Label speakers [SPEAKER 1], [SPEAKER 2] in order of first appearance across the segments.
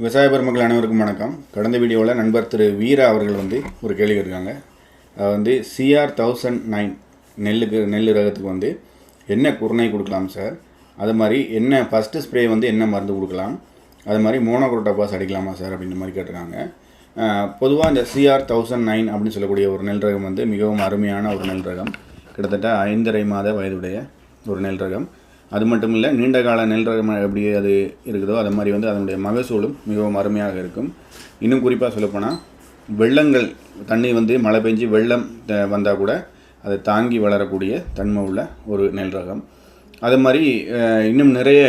[SPEAKER 1] விவசாய பெருமக்கள் அனைவருக்கும் வணக்கம். கடந்த வீடியோவில் நண்பர் திரு வீரா அவர்கள் வந்து ஒரு கேள்வி இருக்காங்க அது வந்து சிஆர் தௌசண்ட் நைன் நெல்லுக்கு நெல் ரகத்துக்கு வந்து என்ன குருணை கொடுக்கலாம் சார் அது மாதிரி என்ன ஃபஸ்ட்டு ஸ்ப்ரே வந்து என்ன மருந்து கொடுக்கலாம்? அது மாதிரி மோனோக்ரோட்டோபாஸ் அடிக்கலாமா சார் அப்படின்ற மாதிரி கேட்டிருக்காங்க. பொதுவாக இந்த சிஆர் தௌசண்ட் நைன் அப்படின்னு சொல்லக்கூடிய ஒரு நெல் ரகம் வந்து மிகவும் அருமையான ஒரு நெல் ரகம். கிட்டத்தட்ட ஐந்தரை மாத வயதுடைய ஒரு நெல் ரகம். அது மட்டும் இல்லை நீண்ட கால நெல் ரகம் எப்படி அது இருக்குதோ அது மாதிரி வந்து அதனுடைய மகசூலும் மிகவும் அருமையாக இருக்கும். இன்னும் குறிப்பாக சொல்லப்போனால் வெள்ளங்கள் தண்ணி வந்து மழை பெஞ்சு வெள்ளம் வந்தால் கூட அதை தாங்கி வளரக்கூடிய தன்மை உள்ள ஒரு நெல் ரகம். அது மாதிரி இன்னும் நிறைய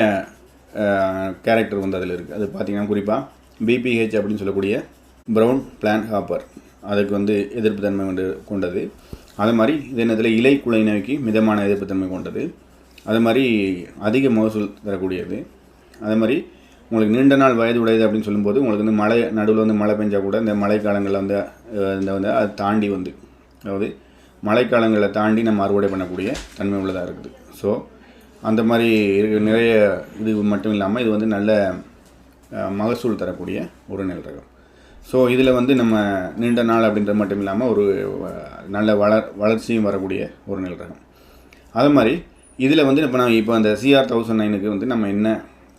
[SPEAKER 1] கேரக்டர் வந்து அதில் இருக்குது அது பார்த்திங்கன்னா குறிப்பாக பிபிஹெச் அப்படின்னு சொல்லக்கூடிய ப்ரௌன் பிளான் ஹாப்பர் அதுக்கு வந்து எதிர்ப்பு தன்மை கொண்டு கொண்டது. அது மாதிரி இது என்னதில் இலை குலை நோக்கி மிதமான எதிர்ப்பு தன்மை கொண்டது. அது மாதிரி அதிக மகசூல் தரக்கூடியது. அது மாதிரி உங்களுக்கு நீண்ட நாள் வயது உடையது அப்படின்னு சொல்லும்போது உங்களுக்கு வந்து மழை நடுவில் வந்து மழை பெஞ்சால் கூட இந்த மழைக்காலங்களில் வந்து இந்த வந்து அதை தாண்டி வந்து அதாவது மழைக்காலங்களை தாண்டி நம்ம அறுவடை பண்ணக்கூடிய தன்மை உள்ளதாக இருக்குது. ஸோ அந்த மாதிரி நிறைய இது மட்டும் இல்லாமல் இது வந்து நல்ல மகசூல் தரக்கூடிய ஒரு நெல் ரகம். ஸோ இதில் வந்து நம்ம நீண்ட நாள் அப்படின்றது மட்டும் இல்லாமல் ஒரு நல்ல வளர் வளர்ச்சியும் வரக்கூடிய ஒரு நெல் ரகம். அது மாதிரி இதில் வந்து இப்போ நான் இப்போ அந்த சிஆர் தௌசண்ட் நைனுக்கு வந்து நம்ம என்ன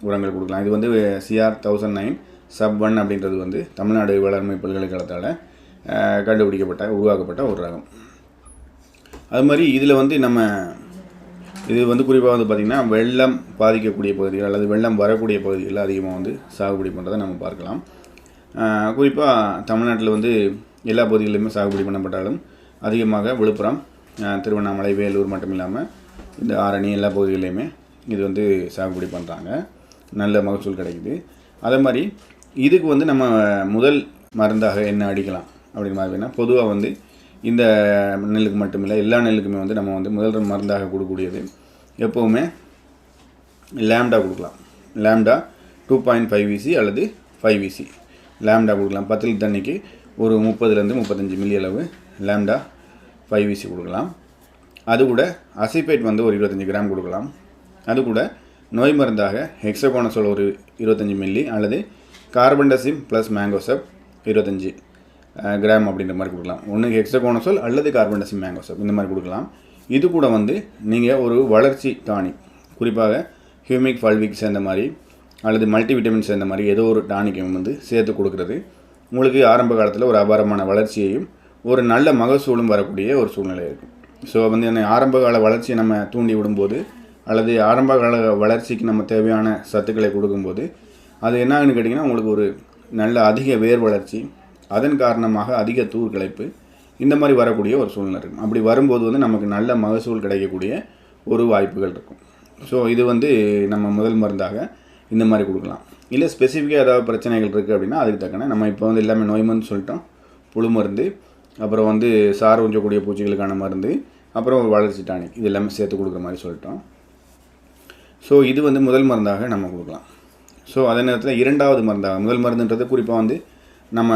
[SPEAKER 1] உரங்கள் கொடுக்கலாம்? இது வந்து CR thousand nine sub one அப்படின்றது வந்து தமிழ்நாடு வேளாண்மை பல்கலைக்கழகத்தால் கண்டுபிடிக்கப்பட்ட உருவாக்கப்பட்ட ஒரு ரகம். அது மாதிரி இதில் வந்து நம்ம இது வந்து குறிப்பாக வந்து பார்த்திங்கன்னா வெள்ளம் பாதிக்கக்கூடிய பகுதிகள் அல்லது வெள்ளம் வரக்கூடிய பகுதிகளில் அதிகமாக வந்து சாகுபடி பண்ணுறதை நம்ம பார்க்கலாம். குறிப்பாக தமிழ்நாட்டில் வந்து எல்லா பகுதிகளிலுமே சாகுபடி பண்ணப்பட்டாலும் அதிகமாக விழுப்புரம் திருவண்ணாமலை வேலூர் மட்டும் இல்லாமல் இந்த ஆரணி எல்லா பகுதிகளிலையுமே இது வந்து சாகுபடி பண்ணுறாங்க நல்ல மகசூல் கிடைக்குது. அதே மாதிரி இதுக்கு வந்து நம்ம முதல் மருந்தாக என்ன அடிக்கலாம் அப்படின்னு மாதிரினா பொதுவாக வந்து இந்த நெல்லுக்கு மட்டுமில்லை எல்லா நெல்லுக்குமே வந்து நம்ம வந்து முதல் மருந்தாக கொடுக்கக்கூடியது எப்போவுமே லேம்டா கொடுக்கலாம். Lambda two point five VC அல்லது ஃபைவ் விசி. லேம்டா கொடுக்கலாம். பத்து லிட்டர் தண்ணிக்கு ஒரு முப்பதுலேருந்து முப்பத்தஞ்சு மில்லி அளவு லேம்டா ஃபைவ் விசி கொடுக்கலாம். அது கூட அசிபேட் வந்து ஒரு இருபத்தஞ்சி கிராம் கொடுக்கலாம். அது கூட நோய் மருந்தாக ஹெக்ஸகோனசோல் ஒரு இருபத்தஞ்சி மில்லி அல்லது கார்பன்டசிம் ப்ளஸ் மேங்கோசப் இருபத்தஞ்சி கிராம் அப்படின்ற மாதிரி கொடுக்கலாம். ஒன்று ஹெக்ஸகோனசோல் அல்லது கார்பன்டசிம் மேங்கோசப் இந்த மாதிரி கொடுக்கலாம். இது கூட வந்து நீங்கள் ஒரு வளர்ச்சி டானிக் குறிப்பாக ஹியூமிக் ஃபல்விக் சேர்ந்த மாதிரி அல்லது மல்டிவிட்டமின் சேர்ந்த மாதிரி ஏதோ ஒரு டானிக்கையும் வந்து சேர்த்து கொடுக்குறது. உங்களுக்கு ஆரம்ப காலத்தில் ஒரு அபாரமான வளர்ச்சியையும் ஒரு நல்ல மகசூலும் வரக்கூடிய ஒரு சூழ்நிலை இருக்கும். ஸோ வந்து என்ன ஆரம்ப கால வளர்ச்சியை நம்ம தூண்டி விடும்போது அல்லது ஆரம்ப கால வளர்ச்சிக்கு நம்ம தேவையான சத்துக்களை கொடுக்கும்போது அது என்ன ஆகுன்னு கேட்டிங்கன்னா உங்களுக்கு ஒரு நல்ல அதிக வேர் வளர்ச்சி அதன் காரணமாக அதிக தூர் கிளைப்பு இந்த மாதிரி வரக்கூடிய ஒரு சூழ்நிலை இருக்கும். அப்படி வரும்போது வந்து நமக்கு நல்ல மகசூல் கிடைக்கக்கூடிய ஒரு வாய்ப்புகள் இருக்கும். ஸோ இது வந்து நம்ம முதல் மருந்தாக இந்த மாதிரி கொடுக்கலாம். இல்லை ஸ்பெசிஃபிக்காக ஏதாவது பிரச்சனைகள் இருக்குது அப்படின்னா அதுக்கு தக்கன நம்ம இப்போ வந்து எல்லாமே நோய் மருந்து சொல்லிட்டோம். புழு மருந்து அப்புறம் வந்து சார் உஞ்சக்கூடிய பூச்சிகளுக்கான மருந்து அப்புறம் ஒரு வளர்ச்சி டானிக். இது எல்லாமே சேர்த்து கொடுக்குற மாதிரி சொல்லிட்டோம். ஸோ இது வந்து முதல் மருந்தாக நம்ம கொடுக்கலாம். ஸோ அதே நேரத்தில் இரண்டாவது மருந்தாக முதல் மருந்துன்றது குறிப்பாக வந்து நம்ம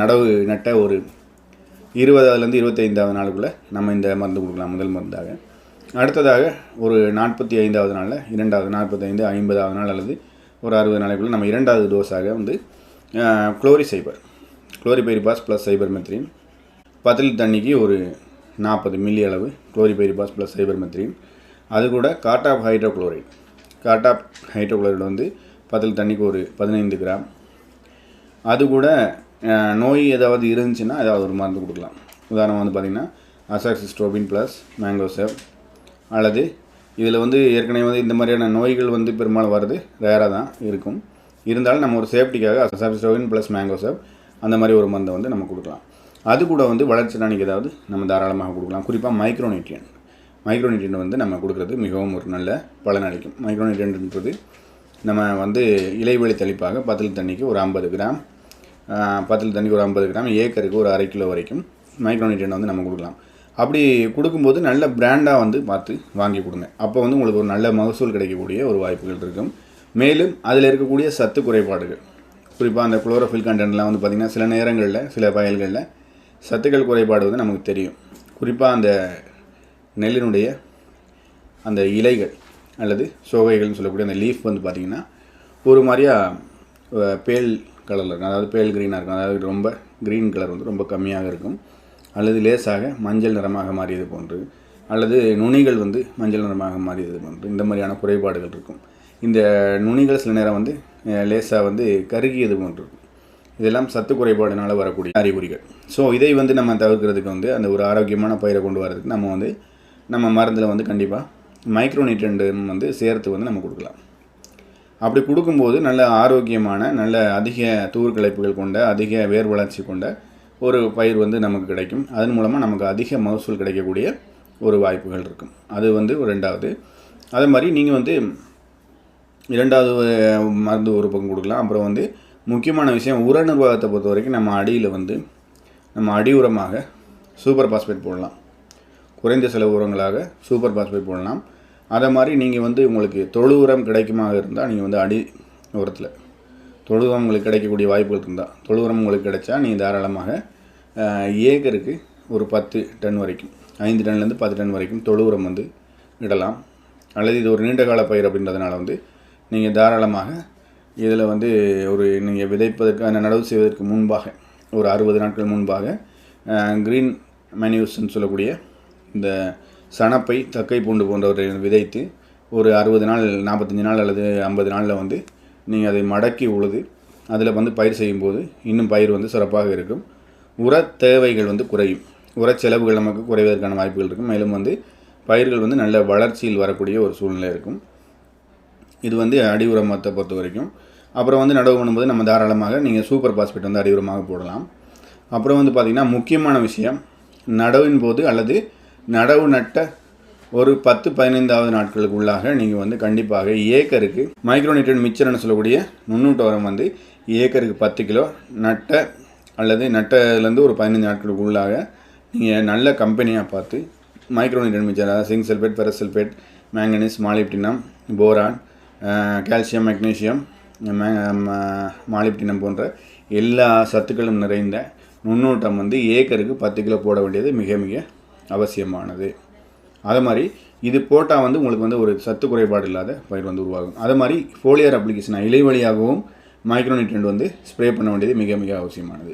[SPEAKER 1] நடவு நட்ட ஒரு இருபதாவதுலேருந்து இருபத்தைந்தாவது நாளுக்குள்ளே நம்ம இந்த மருந்து கொடுக்கலாம் முதல் மருந்தாக. அடுத்ததாக ஒரு நாற்பத்தி ஐந்தாவது நாளில் இரண்டாவது நாற்பத்தைந்து ஐம்பதாவது நாள் அல்லது ஒரு அறுபது நாளைக்குள்ளே நம்ம இரண்டாவது டோஸாக வந்து chlori cyper chlorpyrifos plus cypermethrin பத்து லிட்டர் தண்ணிக்கு ஒரு நாற்பது மில்லி அளவு குளோரிபைரிபாஸ் ப்ளஸ் சைபர் மெத்ரின் அது கூட காட்டாப் ஹைட்ரோக்ளோரைட் காட்டாப் ஹைட்ரோக்ளோரைட் வந்து பத்து லிட்டர் தண்ணிக்கு ஒரு பதினைந்து கிராம் அது கூட நோய் ஏதாவது இருந்துச்சுன்னா ஏதாவது ஒரு மருந்து கொடுக்கலாம். உதாரணம் வந்து பார்த்திங்கன்னா அசாக்சிஸ்ட்ரோபின் ப்ளஸ் மேங்கோசெப் அல்லது இதில் வந்து ஏற்கனவே வந்து இந்த மாதிரியான நோய்கள் வந்து பெரும்பாலும் வருது ரேராக தான் இருக்கும். இருந்தாலும் நம்ம ஒரு சேஃப்டிக்காக அசாக்சிஸ்ட்ரோபின் ப்ளஸ் மேங்கோசெப் அந்த மாதிரி ஒரு மருந்தை வந்து நம்ம கொடுக்கலாம். அது கூட வந்து வளர்ச்சி நாளைக்கு ஏதாவது நம்ம தாராளமாக கொடுக்கலாம். குறிப்பாக மைக்ரோநியூட்ரியன் மைக்ரோநியூட்ரியன் வந்து நம்ம கொடுக்குறது மிகவும் ஒரு நல்ல பலன் அளிக்கும். மைக்ரோநியூட்ரியன்ன்றது நம்ம வந்து இலைவெளி தெளிப்பாக பத்தில் தண்ணிக்கு ஒரு ஐம்பது கிராம் பத்தில் தண்ணிக்கு ஒரு ஐம்பது கிராம் ஏக்கருக்கு ஒரு அரை கிலோ வரைக்கும் மைக்ரோநியூட்ரியன் வந்து நம்ம கொடுக்கலாம். அப்படி கொடுக்கும்போது நல்ல பிராண்டாக வந்து பார்த்து வாங்கி கொடுங்க. அப்போ வந்து உங்களுக்கு ஒரு நல்ல மகசூல் கிடைக்கக்கூடிய ஒரு வாய்ப்புகள் இருக்கும். மேலும் அதில் இருக்கக்கூடிய சத்து குறைபாடுகள். குறிப்பாக அந்த குளோரோஃபில் கண்டென்ட்லாம் வந்து பார்த்திங்கன்னா சில நேரங்களில் சில வயல்களில் சத்துக்கள் குறைபாடு வந்து நமக்கு தெரியும். குறிப்பாக அந்த நெல்லினுடைய அந்த இலைகள் அல்லது சோகைகள்னு சொல்லக்கூடிய அந்த லீஃப் வந்து பார்த்திங்கன்னா ஒரு மாதிரியா பேல் கலரில் இருக்கும். அதாவது பேல் க்ரீனாக இருக்கும். அதாவது ரொம்ப க்ரீன் கலர் வந்து ரொம்ப கம்மியாக இருக்கும். அல்லது லேசாக மஞ்சள் நிறமாக மாறியது போன்று அல்லது நுனிகள் வந்து மஞ்சள் நிறமாக மாறியது போன்று இந்த மாதிரியான குறைபாடுகள் இருக்கும். இந்த நுனிகள் சில நேரம் வந்து லேசாக வந்து கருகியது போன்று இதெல்லாம் சத்து குறைபாடுனால வரக்கூடிய அறிகுறிகள். ஸோ இதை வந்து நம்ம தவிர்க்கிறதுக்கு வந்து அந்த ஒரு ஆரோக்கியமான பயிரை கொண்டு வரதுக்கு நம்ம வந்து நம்ம மருந்தில் வந்து கண்டிப்பாக மைக்ரோநியூட்ரண்ட் வந்து சேர்த்து வந்து நம்ம கொடுக்கலாம். அப்படி கொடுக்கும்போது நல்ல ஆரோக்கியமான நல்ல அதிக தூர்கிளைப்புகள் கொண்ட அதிக வேர் வளர்ச்சி கொண்ட ஒரு பயிர் வந்து நமக்கு கிடைக்கும். அதன் மூலமாக நமக்கு அதிக மகசூல் கிடைக்கக்கூடிய ஒரு வாய்ப்புகள் இருக்கும். அது வந்து ஒரு ரெண்டாவது. அதே மாதிரி நீங்கள் வந்து இரண்டாவது மருந்து ஒரு பக்கம் கொடுக்கலாம். அப்புறம் வந்து முக்கியமான விஷயம் உர நிர்வாகத்தை பொறுத்த வரைக்கும் நம்ம அடியில் வந்து நம்ம அடி உரமாக சூப்பர் பாஸ்பேட் போடலாம். குறைந்த செலவு உரங்களாக சூப்பர் பாஸ்பேட் போடலாம். அதை மாதிரி நீங்கள் வந்து உங்களுக்கு தொழு உரம் கிடைக்குமாக இருந்தால் நீங்கள் வந்து அடி உரத்தில். தொழு உரம் உங்களுக்கு கிடைக்கக்கூடிய வாய்ப்புகள் இருந்தால் தொழு உரம் உங்களுக்கு கிடைச்சா நீங்கள் தாராளமாக ஏக்கருக்கு ஒரு பத்து டன் வரைக்கும் ஐந்து டன்லேருந்து பத்து டன் வரைக்கும் தொழு உரம் வந்து இடலாம். அல்லது இது ஒரு நீண்ட கால பயிர் அப்படின்றதுனால வந்து நீங்கள் தாராளமாக இதில் வந்து ஒரு நீங்கள் விதைப்பதற்கான நடவு செய்வதற்கு முன்பாக ஒரு அறுபது நாட்கள் முன்பாக க்ரீன் மேனியூஸ்ன்னு சொல்லக்கூடிய இந்த சணப்பை தக்கை பூண்டு போன்றவற்றை விதைத்து ஒரு அறுபது நாள் நாற்பத்தஞ்சு நாள் அல்லது ஐம்பது நாளில் வந்து நீங்கள் அதை மடக்கி உழுது அதில் வந்து பயிர் செய்யும்போது இன்னும் பயிர் வந்து சிறப்பாக இருக்கும். உர தேவைகள் வந்து குறையும். உர செலவுகள் நமக்கு குறைவதற்கான வாய்ப்புகள் இருக்கும். மேலும் வந்து பயிர்கள் வந்து நல்ல வளர்ச்சியில் வரக்கூடிய ஒரு சூழ்நிலை இருக்கும். இது வந்து அடி உரமத்தை பொறுத்த வரைக்கும். அப்புறம் வந்து நடவு பண்ணும்போது நம்ம தாராளமாக நீங்கள் சூப்பர் பாஸ்பேட் வந்து அடி உரமாக போடலாம். அப்புறம் வந்து பார்த்திங்கன்னா முக்கியமான விஷயம் நடவின் போது அல்லது நடவு நட்ட ஒரு பத்து பதினைந்தாவது நாட்களுக்கு உள்ளாக நீங்கள் வந்து கண்டிப்பாக ஏக்கருக்கு மைக்ரோநியூட்ரன் மிச்சர்னு சொல்லக்கூடிய நுண்ணூட்ட உரம் வந்து ஏக்கருக்கு பத்து கிலோ நட்ட அல்லது நட்டதுலேருந்து ஒரு பதினைந்து நாட்களுக்கு உள்ளாக நீங்கள் நல்ல கம்பெனியாக பார்த்து மைக்ரோநியூட்ரன் மிச்சர் அதாவது zinc sulphate ferrous sulphate manganese molybdenum boron calcium magnesium molybdenum போன்ற எல்லா சத்துக்களும் நிறைந்த நுண்ணூட்டம் வந்து ஏக்கருக்கு பத்து கிலோ போட வேண்டியது மிக மிக அவசியமானது. அது மாதிரி இது போட்டால் வந்து உங்களுக்கு வந்து ஒரு சத்து குறைபாடு இல்லாத பயிர் வந்து உருவாகும். அதே மாதிரி ஃபோலியர் அப்ளிகேஷன் இலை வழியாகவும் மைக்ரோநியூட்ரண்ட் வந்து ஸ்ப்ரே பண்ண வேண்டியது மிக மிக அவசியமானது.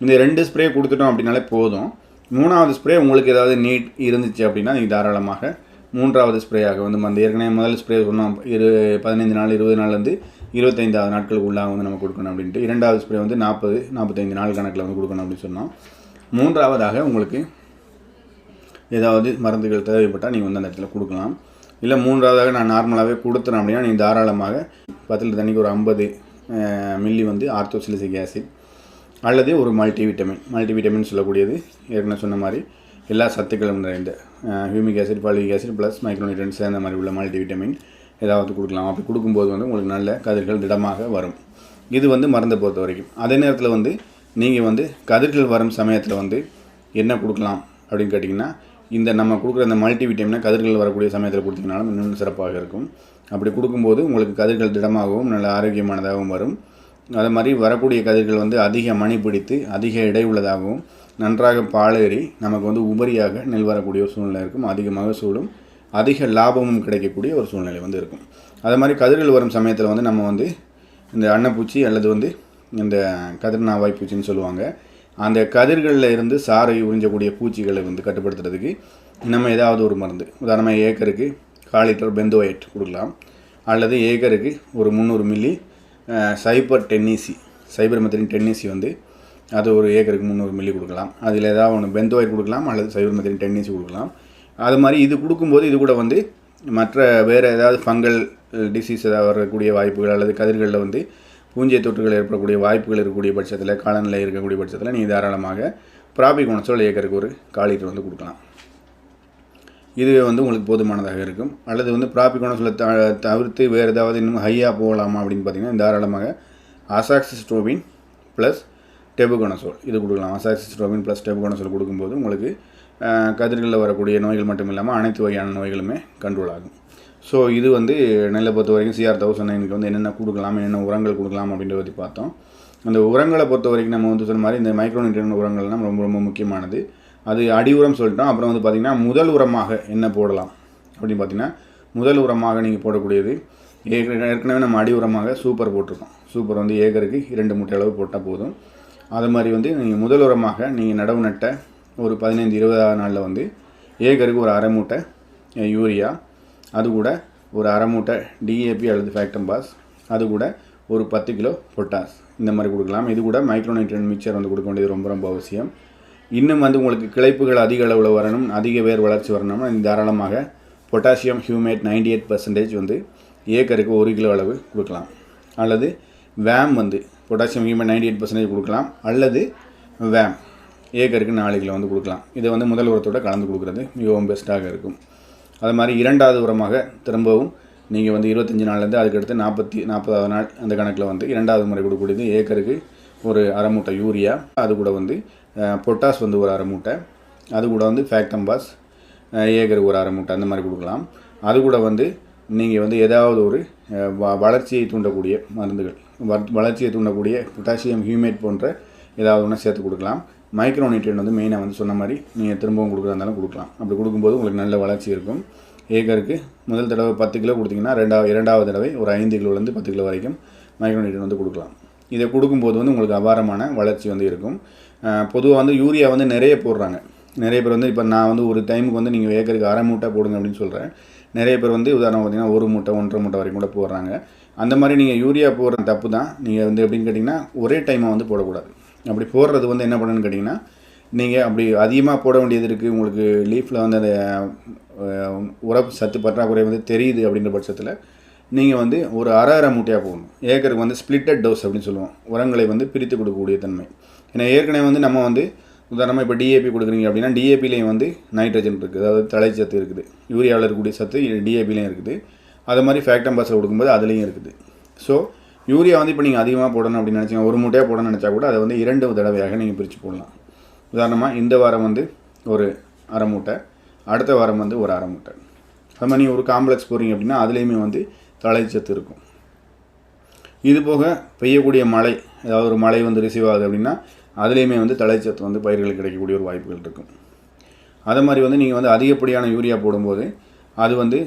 [SPEAKER 1] இந்த ரெண்டு ஸ்ப்ரே கொடுத்துட்டோம் அப்படின்னாலே போதும். மூணாவது ஸ்ப்ரே உங்களுக்கு ஏதாவது நீட் இருந்துச்சு அப்படின்னா நீங்கள் தாராளமாக மூன்றாவது ஸ்ப்ரேயாக வந்து அந்த ஏற்கனவே முதல் ஸ்ப்ரே சொன்னோம் இரு பதினைந்து நாள் இருபது நாள்லேருந்து இருபத்தைந்தாவது நாட்களுக்கு உள்ளாக வந்து நம்ம கொடுக்கணும் அப்படின்ட்டு. இரண்டாவது ஸ்ப்ரே வந்து நாற்பது நாற்பத்தைந்து நாள் கணக்கில் வந்து கொடுக்கணும் அப்படின்னு சொன்னோம். மூன்றாவதாக உங்களுக்கு ஏதாவது மருந்துகள் தேவைப்பட்டால் நீங்கள் வந்து அந்த இடத்துல கொடுக்கலாம். இல்லை மூன்றாவதாக நான் நார்மலாகவே கொடுத்துறேன் அப்படின்னா நீங்கள் தாராளமாக பத்தில் தண்ணிக்கு ஒரு ஐம்பது மில்லி வந்து ஆர்த்தோசிலிசிக் ஆசிட் அல்லது ஒரு மல்டி விட்டமின் மல்டி விட்டமின் சொல்லக்கூடியது ஏற்கனவே சொன்ன மாதிரி. எல்லா சத்துக்களும் நிறைந்த humic acid folic acid plus micronutrients சேர்ந்த மாதிரி உள்ள மல்டி விட்டமின் ஏதாவது கொடுக்கலாம். அப்படி கொடுக்கும்போது வந்து உங்களுக்கு நல்ல கதிர்கள் திடமாக வரும். இது வந்து மருந்தை பொறுத்த வரைக்கும். அதே நேரத்தில் வந்து நீங்கள் வந்து கதிர்கள் வரும் சமயத்தில் வந்து என்ன கொடுக்கலாம் அப்படின்னு கேட்டிங்கன்னா இந்த நம்ம கொடுக்குற அந்த மல்டி விட்டமினை கதிர்கள் வரக்கூடிய சமயத்தில் கொடுத்தீங்கனாலும் இன்னும் சிறப்பாக இருக்கும். அப்படி கொடுக்கும்போது உங்களுக்கு கதிர்கள் திடமாகவும் நல்ல ஆரோக்கியமானதாகவும் வரும். அது மாதிரி வரக்கூடிய கதிர்கள் வந்து அதிக மணி பிடித்து அதிக எடை உள்ளதாகவும் நன்றாக பாலேறி நமக்கு வந்து உபரியாக நெல் வரக்கூடிய ஒரு சூழ்நிலை இருக்கும். அதிக மகசூலும் அதிக லாபமும் கிடைக்கக்கூடிய ஒரு சூழ்நிலை வந்து இருக்கும். அது மாதிரி கதிர்கள் வரும் சமயத்தில் வந்து நம்ம வந்து இந்த அன்னப்பூச்சி அல்லது வந்து இந்த கதிர்நாவாய் பூச்சின்னு சொல்லுவாங்க. அந்த கதிர்களில் இருந்து சாறை உறிஞ்சக்கூடிய பூச்சிகளை வந்து கட்டுப்படுத்துறதுக்கு நம்ம ஏதாவது ஒரு மருந்து உதாரணமாக ஏக்கருக்கு கால் லிட்டர் பெந்தோயட் கொடுக்கலாம். அல்லது ஏக்கருக்கு ஒரு முந்நூறு மில்லி சைபர் டென்னிசி சைபர் மெத்தரின் டென்னிசி வந்து அது ஒரு ஏக்கருக்கு முந்நூறு மில்லி கொடுக்கலாம். அதில் ஏதாவது ஒன்று பெந்தோயர் கொடுக்கலாம் அல்லது சைபர் டென்னிஸ் கொடுக்கலாம். அது மாதிரி இது கொடுக்கும்போது இது கூட வந்து மற்ற வேறு ஏதாவது ஃபங்கல் டிசீஸ் ஏதாவது வரக்கூடிய வாய்ப்புகள் அல்லது கதிர்களில் வந்து பூஞ்சை தொற்றுகள் ஏற்படக்கூடிய வாய்ப்புகள் இருக்கக்கூடிய பட்சத்தில் காலநிலை இருக்கக்கூடிய பட்சத்தில் நீங்கள் தாராளமாக ப்ராபிகோனசோல் ஏக்கருக்கு ஒரு காலிட்டர் வந்து கொடுக்கலாம். இதுவே வந்து உங்களுக்கு போதுமானதாக இருக்கும். அல்லது வந்து ப்ராபிகோனசோலை த தவிர்த்து வேறு ஏதாவது இன்னும் ஹையாக போகலாமா அப்படின்னு பார்த்தீங்கன்னா தாராளமாக அசாக்சிஸ்ட்ரோபின் ப்ளஸ் டெபுகோனசோல். இது கொடுக்கலாம். அசாக்சிஸ்ட்ரோபின் ப்ளஸ் டெபுகோனசோல் கொடுக்கும்போது உங்களுக்கு கதிர்களில் வரக்கூடிய நோய்கள் மட்டும் இல்லாமல் அனைத்து வகையான நோய்களுமே கண்ட்ரோல் ஆகும். ஸோ இது வந்து நெல்லை பொறுத்த வரைக்கும் சிஆர் தௌசண்ட் நைனுக்கு வந்து என்னென்ன கொடுக்கலாம் என்னென்ன உரங்கள் கொடுக்கலாம் அப்படின்றத பற்றி பார்த்தோம். அந்த உரங்களை பொறுத்த வரைக்கும் நம்ம வந்து சொன்ன மாதிரி இந்த மைக்ரோநியூட்ரியன் உரங்கள்லாம் ரொம்ப ரொம்ப முக்கியமானது. அது அடி உரம் சொல்லிட்டோம். அப்புறம் வந்து பார்த்திங்கன்னா முதல் உரமாக என்ன போடலாம் அப்படின்னு பார்த்தீங்கன்னா முதல் உரமாக நீங்கள் போடக்கூடியது ஏற்கனவே ஏற்கனவே நம்ம அடி உரமாக சூப்பர் போட்டிருக்கோம். சூப்பர் வந்து ஏக்கருக்கு இரண்டு மூட்டை அளவு போட்டால் போதும். அது மாதிரி வந்து நீங்கள் முதல் உரமாக நீங்கள் நடவு நட்ட ஒரு பதினைந்து இருபதாவது நாளில் வந்து ஏக்கருக்கு ஒரு அரை மூட்டை யூரியா அது கூட ஒரு அரை மூட்டை டிஏபி அல்லது ஃபேக்டம்பாஸ் அது கூட ஒரு பத்து கிலோ பொட்டாஸ் இந்த மாதிரி கொடுக்கலாம். இது கூட மைக்ரோநைட்ரன் மிக்சர் வந்து கொடுக்க வேண்டியது ரொம்ப ரொம்ப அவசியம். இன்னும் வந்து உங்களுக்கு கிளைப்புகள் அதிக அளவில் வரணும் அதிக வேர் வளர்ச்சி வரணும்னா நீங்கள் தாராளமாக பொட்டாசியம் ஹியூமேட் 98% எயிட் பர்சன்டேஜ் வந்து ஏக்கருக்கு ஒரு கிலோ அளவு கொடுக்கலாம். அல்லது வேம் வந்து potassium humate ninety eight percentage கொடுக்கலாம். அல்லது வேம் ஏக்கருக்கு நாலு கிலோ வந்து கொடுக்கலாம். இதை வந்து முதல் உரத்தோட கலந்து கொடுக்குறது மிகவும் பெஸ்ட்டாக இருக்கும். அது மாதிரி இரண்டாவது உரமாக திரும்பவும் நீங்கள் வந்து இருபத்தஞ்சி நாள்லேருந்து அதுக்கடுத்து நாற்பத்தி நாற்பதாவது நாள் அந்த கணக்கில் வந்து இரண்டாவது முறை கொடுக்கக்கூடியது ஏக்கருக்கு ஒரு அரை மூட்டை யூரியா. அது கூட வந்து பொட்டாஸ் வந்து ஒரு அரை மூட்டை. அது கூட வந்து ஃபேக்டம்பாஸ் ஏக்கருக்கு ஒரு அரை மூட்டை அந்த மாதிரி கொடுக்கலாம். அது கூட வந்து நீங்கள் வந்து ஏதாவது ஒரு வ- வளர்ச்சியை தூண்டக்கூடிய மருந்துகள். வளர்ச்சியை தூண்டக்கூடிய பொட்டாசியம் ஹியூமேட் போன்ற ஏதாவது ஒன்று சேர்த்து கொடுக்கலாம். மைக்ரோ நியூட்ரியன் வந்து மெயினாக வந்து சொன்ன மாதிரி நீங்கள் திரும்பவும் கொடுக்குறதா இருந்தாலும் கொடுக்கலாம். அப்படி கொடுக்கும்போது உங்களுக்கு நல்ல வளர்ச்சி இருக்கும். ஏக்கருக்கு முதல் தடவை பத்து கிலோ கொடுத்தீங்கன்னா ரெண்டாவது இரண்டாவது தடவை ஒரு ஐந்து கிலோலேருந்து பத்து கிலோ வரைக்கும் மைக்ரோ நியூட்ரியன் வந்து கொடுக்கலாம். இதை கொடுக்கும்போது வந்து உங்களுக்கு அபாரமான வளர்ச்சி வந்து இருக்கும். பொதுவாக வந்து யூரியா வந்து நிறைய போடுறாங்க. நிறைய பேர் வந்து இப்போ நான் வந்து ஒரு டைமுக்கு வந்து நீங்கள் ஏக்கருக்கு அரை மூட்டை போடுங்க அப்படின்னு சொல்கிறேன் நிறைய பேர் வந்து உதாரணம் பார்த்தீங்கன்னா ஒரு மூட்டை ஒன்றரை மூட்டை வரைக்கும் கூட போடுறாங்க. அந்த மாதிரி நீங்கள் யூரியா போடுற தப்பு தான் நீங்கள் வந்து எப்படின்னு கேட்டிங்கன்னா ஒரே டைமாக வந்து போடக்கூடாது. அப்படி போடுறது வந்து என்ன பண்ணுன்னு கேட்டிங்கன்னா நீங்கள் அப்படி அதிகமாக போட வேண்டியது இருக்குது உங்களுக்கு லீஃபில் வந்து அந்த உரப்பு சத்து பற்றாக்குறை வந்து தெரியுது அப்படின்ற பட்சத்தில் நீங்கள் வந்து ஒரு அரை அரை மூட்டையாக போடணும். ஏக்கருக்கு வந்து ஸ்பிளிட்டட் டோஸ் அப்படின்னு சொல்லுவோம். உரங்களை வந்து பிரித்து கொடுக்கக்கூடிய தன்மை. ஏன்னா ஏற்கனவே வந்து நம்ம வந்து உதாரணமாக இப்போ டிஏபி கொடுக்குறீங்க அப்படின்னா டிஏபிலையும் வந்து நைட்ரஜன் இருக்குது அதாவது தழைச்சத்து இருக்குது. யூரியாவில் இருக்கக்கூடிய சத்து டிஏபிலையும் இருக்குது. அது மாதிரி ஃபேக்டம் பாஸில் கொடுக்கும்போது அதுலேயும் இருக்குது. ஸோ யூரியா வந்து இப்போ நீங்கள் அதிகமாக போடணும் அப்படின்னு நினச்சிங்க ஒரு மூட்டையாக போடணும்னு நினச்சா கூட அதை வந்து இரண்டு தடவையாக நீங்கள் பிரித்து போடலாம். உதாரணமாக இந்த வாரம் வந்து ஒரு அரை மூட்டை அடுத்த வாரம் வந்து ஒரு அரை மூட்டை. அது மாதிரி நீங்கள் ஒரு காம்ப்ளெக்ஸ் போகிறீங்க அப்படின்னா அதுலேயுமே வந்து தழைச்சத்து இருக்கும். இது போக பெய்யக்கூடிய மழை ஏதாவது ஒரு மழை வந்து ரிசீவ் ஆகுது அப்படின்னா அதுலேயுமே வந்து தழைச்சத்து வந்து பயிர்களுக்கு கிடைக்கக்கூடிய ஒரு வாய்ப்புகள் இருக்கும். அதை மாதிரி வந்து நீங்கள் வந்து அதிகப்படியான யூரியா போடும்போது அது வந்து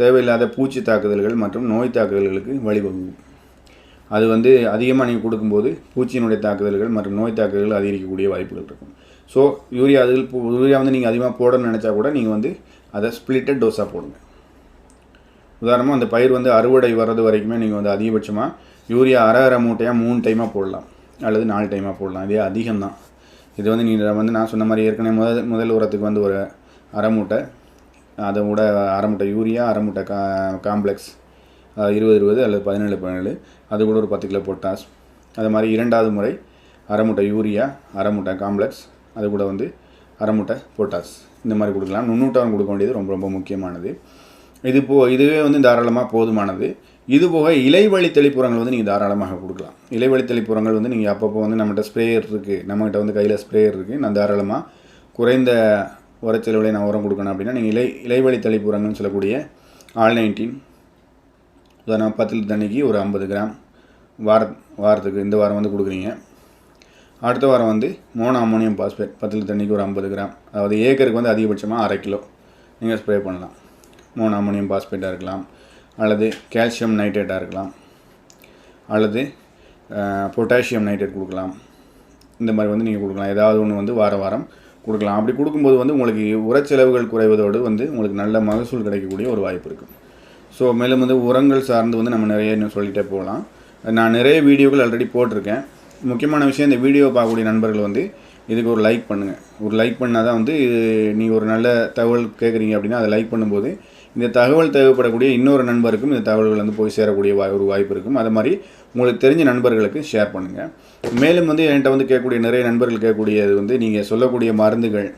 [SPEAKER 1] தேவையில்லாத பூச்சி தாக்குதல்கள் மற்றும் நோய் தாக்குதல்களுக்கு வழிவகுக்கும். அது வந்து அதிகமாக நீங்கள் கொடுக்கும்போது பூச்சியினுடைய தாக்குதல்கள் மற்றும் நோய் தாக்குதல்கள் அதிகரிக்கக்கூடிய வாய்ப்புகள் இருக்கும். ஸோ யூரியா அதில் யூரியா வந்து நீங்கள் அதிகமாக போடணும்னு நினச்சா கூட நீங்கள் வந்து அதை ஸ்பிளிட்டட் டோஸாக போடுங்க. உதாரணமாக அந்த பயிர் வந்து அறுவடை வர்றது வரைக்குமே நீங்கள் வந்து அதிகபட்சமாக யூரியா அரை அரை மூட்டையாக மூணு டைமாக போடலாம். அல்லது நாலு டைமாக போடலாம். இதே அதிகம்தான். இது வந்து நீங்கள் வந்து நான் சொன்ன மாதிரி ஏற்கனவே முதல் முதல் உரத்துக்கு வந்து ஒரு அரை மூட்டை அதை விட அரை மூட்டை யூரியா அரை மூட்டை கா காம்ப்ளெக்ஸ் இருபது இருபது அல்லது பதினேழு பதினேழு. அது கூட ஒரு பத்து கிலோ பொட்டாஸ் அது மாதிரி இரண்டாவது முறை அரை மூட்டை யூரியா அரை மூட்டை காம்ப்ளெக்ஸ் அது கூட வந்து அரை மூட்டை பொட்டாஸ் இந்த மாதிரி கொடுக்கலாம். நுண்ணூட்டம் கொடுக்க வேண்டியது ரொம்ப ரொம்ப முக்கியமானது. இது போ இதுவே வந்து தாராளமாக போதுமானது. இது போக இலைவழி தெளிப்புறங்கள் வந்து நீங்கள் தாராளமாக கொடுக்கலாம். இலைவழி தெளிப்புறங்கள் வந்து நீங்கள் அப்பப்போ வந்து நம்மகிட்ட ஸ்ப்ரேயர் இருக்குது நம்மகிட்ட வந்து கையில் ஸ்ப்ரேயர் இருக்குது நான் தாராளமாக குறைந்த உரச்செலவுல நான் உரம் கொடுக்கணும் அப்படின்னா நீங்கள் இலை இலைவழி தெளிப்புரங்கள்னு சொல்லக்கூடிய ஆல் நைன்டீன் உதாரணம் பத்து லிட்டர் தண்ணிக்கு ஒரு ஐம்பது கிராம் வார வாரத்துக்கு இந்த வாரம் வந்து கொடுக்குறீங்க. அடுத்த வாரம் வந்து மோனோ அமோனியம் பாஸ்பேட் பத்து லிட்டர் தண்ணிக்கு ஒரு ஐம்பது கிராம் அதாவது ஏக்கருக்கு வந்து அதிகபட்சமாக அரை கிலோ. நீங்கள் ஸ்ப்ரே பண்ணலாம். மோனோ அமோனியம் பாஸ்பேட்டாக இருக்கலாம் அல்லது கால்சியம் நைட்ரேட்டாக இருக்கலாம் அல்லது பொட்டாசியம் நைட்ரேட் கொடுக்கலாம். இந்த மாதிரி வந்து நீங்கள் கொடுக்கலாம். ஏதாவது ஒன்று வந்து வார வாரம் கொடுக்கலாம். அப்படி கொடுக்கும்போது வந்து உங்களுக்கு உரச்செலவுகள் குறைவதோடு வந்து உங்களுக்கு நல்ல மகசூல் கிடைக்கக்கூடிய ஒரு வாய்ப்பு இருக்குது ஸோ மேலும் வந்து உரங்கள் சார்ந்து வந்து நம்ம நிறைய இன்னும் சொல்லிகிட்டே போகலாம். நான் நிறைய வீடியோக்கள் ஆல்ரெடி போட்டிருக்கேன். முக்கியமான விஷயம் இந்த வீடியோ பார்க்கக்கூடிய நண்பர்கள் வந்து இதுக்கு ஒரு லைக் பண்ணுங்கள் ஒரு லைக் பண்ணால் தான் வந்து இது நீங்கள் ஒரு நல்ல தகவல் கேட்குறீங்க அப்படின்னா அதை லைக் பண்ணும்போது இந்த தகவல் தேவைப்படக்கூடிய இன்னொரு நண்பருக்கும் இந்த தகவல்கள் வந்து போய் சேரக்கூடிய வாய் ஒரு வாய்ப்பு இருக்கும். அது மாதிரி உங்களுக்கு தெரிஞ்ச நண்பர்களுக்கு ஷேர் பண்ணுங்கள் மேலும் வந்து என்கிட்ட வந்து கேட்கக்கூடிய நிறைய நண்பர்கள் கேட்கக்கூடியது வந்து நீங்கள் சொல்லக்கூடிய மருந்துகள்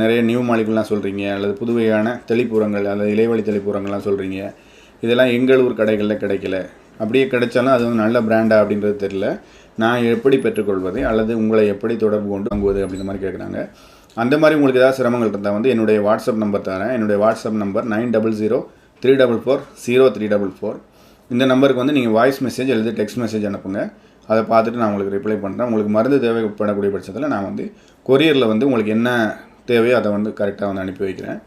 [SPEAKER 1] நிறைய நியூ மாலிகுலாம் சொல்கிறீங்க அல்லது புதுவையான தெளிப்புரங்கள் அல்லது இலைவழி தெளிப்புரங்கள்லாம் சொல்கிறீங்க இதெல்லாம் எங்கள் ஊர் கடைகளில் கிடைக்கல. அப்படியே கிடைச்சாலும் அது வந்து நல்ல பிராண்டா அப்படின்றது தெரியல. நான் எப்படி பெற்றுக்கொள்வது அல்லது உங்களை எப்படி தொடர்பு கொண்டு வாங்குவது அப்படின்ற மாதிரி கேட்குறாங்க. அந்த மாதிரி உங்களுக்கு ஏதாவது சிரமங்கள் இருந்தால் வந்து என்னுடைய வாட்ஸ்அப் நம்பர் தரேன். என்னுடைய WhatsApp number nine double zero three double four zero three double four. இந்த நம்பருக்கு வந்து நீங்கள் வாய்ஸ் மெசேஜ் அல்லது டெக்ஸ்ட் மெசேஜ் அனுப்புங்க. அதை பார்த்துட்டு நான் உங்களுக்கு ரிப்ளை பண்ணுறேன் உங்களுக்கு மருந்து தேவைப்படக்கூடிய பட்சத்தில் நான் வந்து கொரியரில் வந்து உங்களுக்கு என்ன தேவையோ அதை வந்து கரெக்டாக வந்து அனுப்பி வைக்கிறேன்.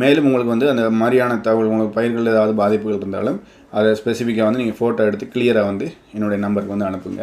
[SPEAKER 1] மேலும் உங்களுக்கு வந்து அந்த மாதிரியான தகவல் உங்களுக்கு பயிர்கள் ஏதாவது பாதிப்புகள் இருந்தாலும் அதை ஸ்பெசிஃபிக்காக வந்து நீங்கள் ஃபோட்டோ எடுத்து கிளியராக வந்து என்னுடைய நம்பருக்கு வந்து அனுப்புங்க.